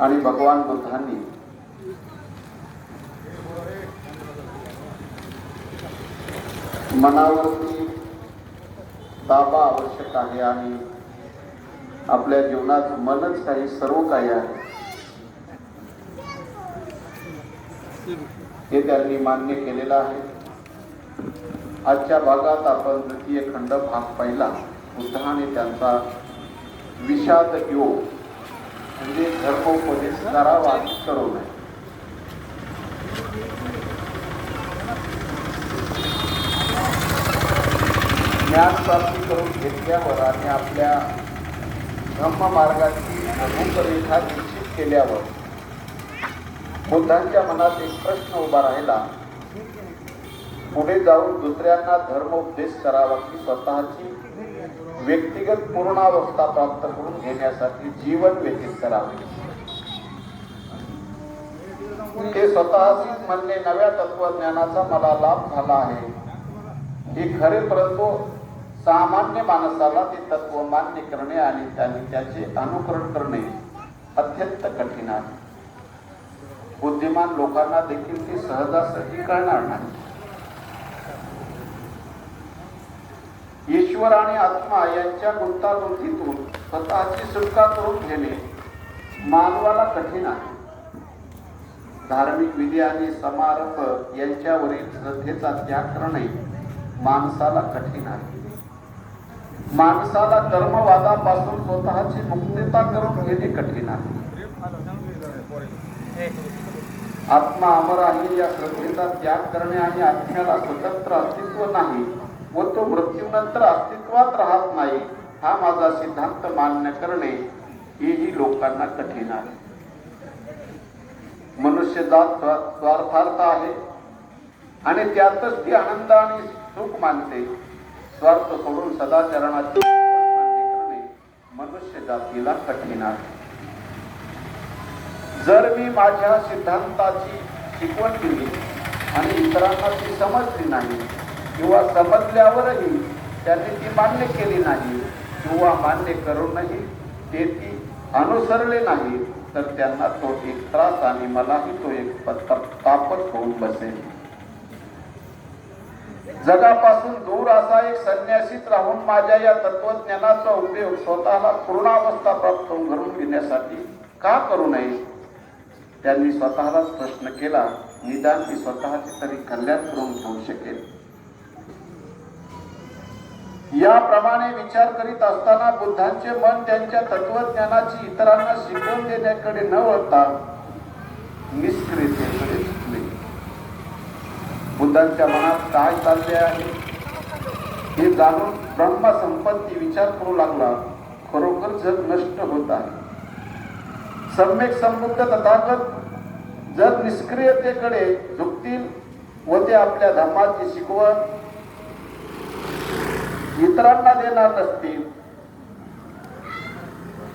आणि भगवान बुद्धांनी. मनावरती ताबा आवश्यक आहे आणि आपल्या जीवनात मनच काही सर्व काही आहे. हे त्यांनी मान्य केलेलं आहे. आजच्या भागात आपण द्वितीय खंड भाग पहिला. बुद्धाने त्यांचा विषाद योग म्हणजे धर्मोपदेश करावा करू नये. ज्ञान प्राप्ती करून घेतल्यावर आणि आपल्या ब्रह्ममार्गाची मार्गाची रूपरेखा निश्चित केल्यावर बुद्धांच्या मनात एक प्रश्न उभा राहिला पुढे जाऊन दुसऱ्यांना धर्मोपदेश करावा की स्वतःची व्यक्तिगत पूर्णावस्था प्राप्त करून घेण्यासाठी जीवन व्यतीत करावे. ते स्वतःच म्हणणे नव्या तत्वज्ञानाचा मला लाभ झाला आहे. हे खरे परंतु सामान्य माणसाला ते तत्व मान्य करणे आणि त्याने त्याचे अनुकरण करणे अत्यंत कठीण आहे. बुद्धिमान लोकांना देखील ते सहजासहजी कळणार नाही. ईश्वर आणि आत्मा यांच्या गुंतागुंतीतून स्वतःची सुटका करून घेणे मानवाला कठीण आहे. धार्मिक विधी आणि समारंभ यांच्यावरील श्रद्धेचा त्याग करणे माणसाला कठीण आहे. माणसाला कर्मवादापासून स्वतःची मुक्तता करून घेणे कठीण आहे. आत्मा अमर आहे या श्रद्धेचा त्याग करणे आणि आत्म्याला स्वतंत्र अस्तित्व नाही व तो मृत्यूनंतर अस्तित्वात राहत नाही हा माझा सिद्धांत मान्य करणे हेही लोकांना कठीण आहे. मनुष्य जात स्वार्थार्थ आहे आणि त्यातच ती आनंद आणि सुख मानते. स्वार्थ सोडून सदाचरणाची मान्य करणे मनुष्य जातीला कठीण आहे. जर मी माझ्या सिद्धांताची शिकवण दिली आणि इतरांना ती समजली नाही किंवा समजल्यावरही त्यांनी ती मान्य केली नाही किंवा मान्य करूनही ते ती अनुसरले नाही तर त्यांना तो एक त्रास आणि मलाही तो एक तापत होऊन बसेल. जगापासून दूर असा एक संन्यासीत राहून माझ्या या तत्वज्ञानाचा उपयोग स्वतःला पूर्णावस्था प्राप्त घडून घेण्यासाठी का करू नये? त्यांनी स्वतःलाच प्रश्न केला निदान ती स्वतःचे तरी कल्याण करून घेऊ शकेल याप्रमाणे विचार करीत असताना बुद्धांचे मन त्यांच्या तत्वज्ञानाची इतरांना शिकवून देण्याकडे न वळता निष्क्रियतेकडे झुकले. बुद्धांच्या मनात काय चालले आहे? हे जाणून ब्रह्म संपत्ती विचार करू लागला. खरोखर जग नष्ट होत आहे. सम्यक समृद्ध तथागत जर निष्क्रियतेकडे झुकतील व ते आपल्या धर्माची शिकवण इतरांना देणार नसतील